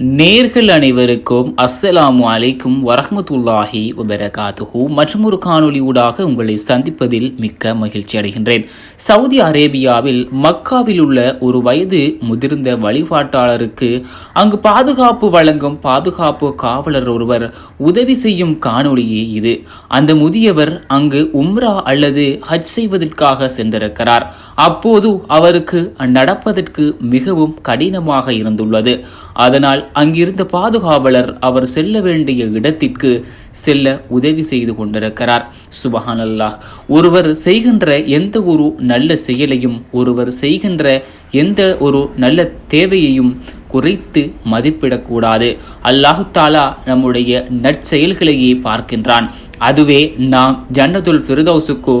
நேர்கள் அனைவருக்கும் அஸ்ஸலாமு அலைக்கும் வரஹமத்துல்லாஹி வபரகாத்துஹு. மற்றும் ஒரு காணொலி ஊடாக உங்களை சந்திப்பதில் மிக்க மகிழ்ச்சி அடைகின்றேன். சவுதி அரேபியாவில் மக்காவில் உள்ள ஒரு வயது முதிர்ந்த வழிபாட்டாளருக்கு அங்கு பாதுகாப்பு வழங்கும் பாதுகாப்பு காவலர் ஒருவர் உதவி செய்யும் காணொளியே இது. அந்த முதியவர் அங்கு உம்ரா அல்லது ஹஜ் செய்வதற்காக சென்றிருக்கிறார். அப்போது அவருக்கு நடப்பதற்கு மிகவும் கடினமாக இருந்துள்ளது. அதனால் அங்கிருந்த பாதுகாவலர் அவர் செல்ல வேண்டிய இடத்திற்கு செல்ல உதவி செய்து கொண்டிருக்கிறார். சுபஹான் அல்லாஹ் ஒருவர் செய்கின்ற எந்த ஒரு நல்ல செயலையும் ஒருவர் செய்கின்ற எந்த ஒரு நல்ல தேவையையும் குறைத்து மதிப்பிடக்கூடாது. அல்லாஹு தாலா நம்முடைய நற்செயல்களையே பார்க்கின்றான். அதுவே நாம் ஜன்னதுல் ஃபிர்தௌசுக்கு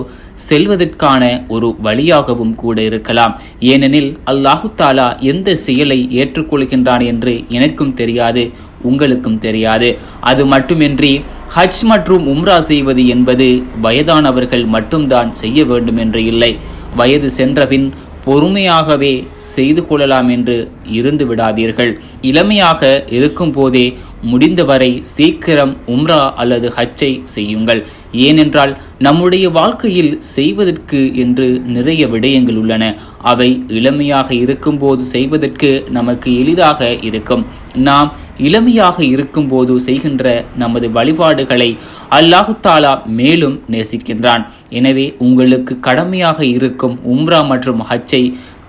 செல்வதற்கான ஒரு வழியாகவும் கூட இருக்கலாம். ஏனெனில் அல்லாஹு தாலா எந்த செயலை ஏற்றுக்கொள்கின்றான் என்று எனக்கும் தெரியாது உங்களுக்கும் தெரியாது. அது மட்டுமின்றி ஹஜ் மற்றும் உம்ரா செய்வது என்பது வயதானவர்கள் மட்டும்தான் செய்ய வேண்டும் என்று இல்லை. வயது சென்றபின் பொறுமையாகவே செய்து கொள்ளலாம் என்று இருந்து விடாதீர்கள். இளமையாக இருக்கும் போதே முடிந்தவரை சீக்கிரம் உம்ரா அல்லது ஹஜ்ஜை செய்யுங்கள். ஏனென்றால் நம்முடைய வாழ்க்கையில் செய்வதற்கு என்று நிறைய விடயங்கள் உள்ளன. அவை இளமையாக இருக்கும்போது செய்வதற்கு நமக்கு எளிதாக இருக்கும். நாம் இளமையாக இருக்கும்போது செய்கின்ற நமது வழிபாடுகளை அல்லாஹு தாலா மேலும் நேசிக்கின்றான். எனவே உங்களுக்கு கடமையாக இருக்கும் உம்ரா மற்றும் ஹச்சை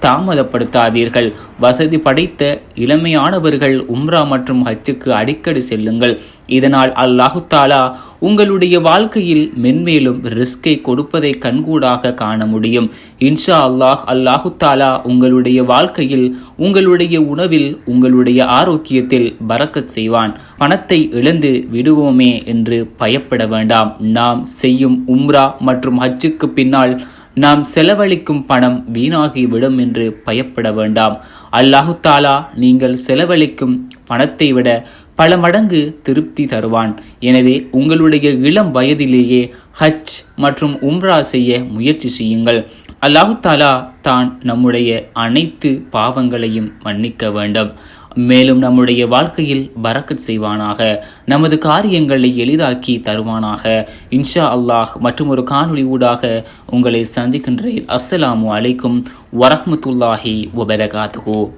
தாமதப்படுத்தாதீர்கள். வசதி படைத்த இளமையானவர்கள் உம்ரா மற்றும் ஹச்சுக்கு அடிக்கடி செல்லுங்கள். இதனால் அல்லாஹு தாலா உங்களுடைய வாழ்க்கையில் மென்மேலும் ரிஸ்கை கொடுப்பதை கண்கூடாக காண முடியும். இன்ஷா அல்லாஹ் அல்லாஹு தாலா உங்களுடைய வாழ்க்கையில் உங்களுடைய உணவில் உங்களுடைய ஆரோக்கியத்தில் பறக்கச் செய்வான். பணத்தை இழந்து விடுவோமே என்று பயப்பட வேண்டாம். நாம் செய்யும் உம்ரா மற்றும் ஹஜ்ஜுக்கு பின்னால் நாம் செலவழிக்கும் பணம் வீணாகி விடும் என்று பயப்பட வேண்டாம். அல்லாஹு தாலா நீங்கள் செலவழிக்கும் பணத்தை விட பல மடங்கு திருப்தி தருவான். எனவே உங்களுடைய இளம் வயதிலேயே ஹஜ் மற்றும் உம்ரா செய்ய முயற்சி செய்யுங்கள். அல்லாஹு தாலா தான் நம்முடைய அனைத்து பாவங்களையும் மன்னிக்க வேண்டும். மேலும் நம்முடைய வாழ்க்கையில் பறக்கத் செய்வானாக. நமது காரியங்களை எளிதாக்கி தருவானாக. இன்ஷா அல்லாஹ் மற்றும் ஒரு காணொளி ஊடாக உங்களை சந்திக்கின்றேன். அஸ்ஸலாமு அலைக்கும் வரஹ்மத்துல்லாஹி வபரகாத்துஹூ.